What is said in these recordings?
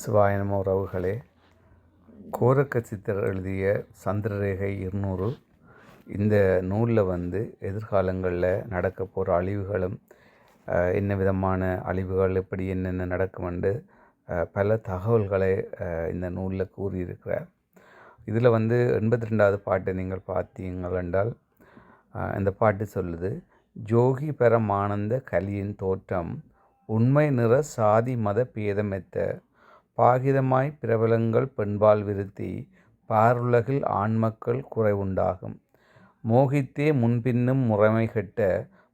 சிவாயனமோ உறவுகளே கோரக்க சித்தர் எழுதிய சந்திரரேகை இருநூறு இந்த நூலில் வந்து எதிர்காலங்களில் நடக்க போகிற அழிவுகளும் என்ன விதமான அழிவுகள் எப்படி என்னென்ன நடக்குமெண்டு பல தகவல்களை இந்த நூலில் கூறியிருக்கிறார். இதில் வந்து எண்பத்தி ரெண்டாவது பாட்டை நீங்கள் பார்த்தீங்கள் என்றால் இந்த பாட்டு சொல்லுது ஜோகி பரமானந்த கலியின் தோற்றம் உண்மை நிற சாதி மத பேதமெத்த பாகிதமாய் பிரபலங்கள் பெண்பால் விருத்தி பாருலகில் ஆண்மக்கள் குறைவுண்டாகும் மோகித்தே முன்பின்னும் முறைமை கெட்ட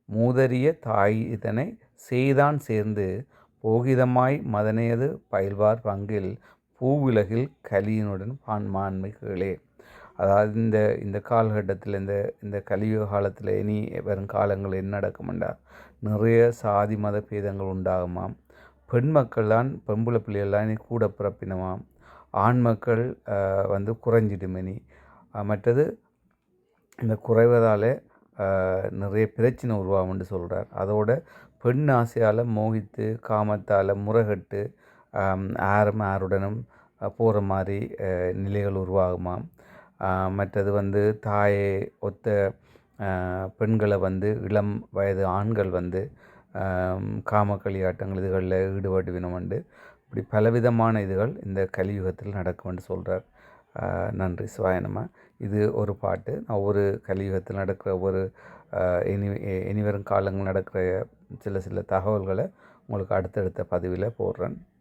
மூதறிய தாய் இதனை செய்தான் சேர்ந்து போகிதமாய் மதனையது பயில்வார் பங்கில் பூவிலகில் கலியினுடன் பான்மான்மைகளே அதாவது இந்த இந்த காலகட்டத்தில் இந்த இந்த கலியுக காலத்தில் இனி வரும் காலங்கள் என்ன நடக்குமெண்டா? நிறைய சாதி மத பேதங்கள் உண்டாகுமாம். பெண் மக்கள் தான் பிள்ளைகள்லாம் இனி கூட பிறப்பினமாம் ஆண் மக்கள் வந்து குறைஞ்சிடும் இனி. மற்றது இந்த குறைவதால் நிறைய பிரச்சனை உருவாகும்னு சொல்கிறார் அதோட பெண் ஆசையால் மோகித்து காமத்தால் முறகட்டு ஆம், ஆருடனும் போகிற மாதிரி நிலைகள் உருவாகுமாம் மற்றது வந்து தாயை ஒத்த பெண்களை வந்து இளம் வயது ஆண்கள் வந்து காமக்களி ஆட்டங்கள் இதுகளில் இதுகளில் ஈடுபடுவினோம்ண்டு இப்படி பலவிதமான இதுகள் இந்த கலியுகத்தில் நடக்கும்னு சொல்கிறார் நன்றி சுவாயனமாக இது ஒரு பாட்டு. நான் ஒவ்வொரு கலியுகத்தில் நடக்கிற ஒவ்வொரு இனி இனிவரும் காலங்கள் நடக்கிற சில சில தகவல்களை உங்களுக்கு அடுத்தடுத்த பதிவில் போடுறேன்.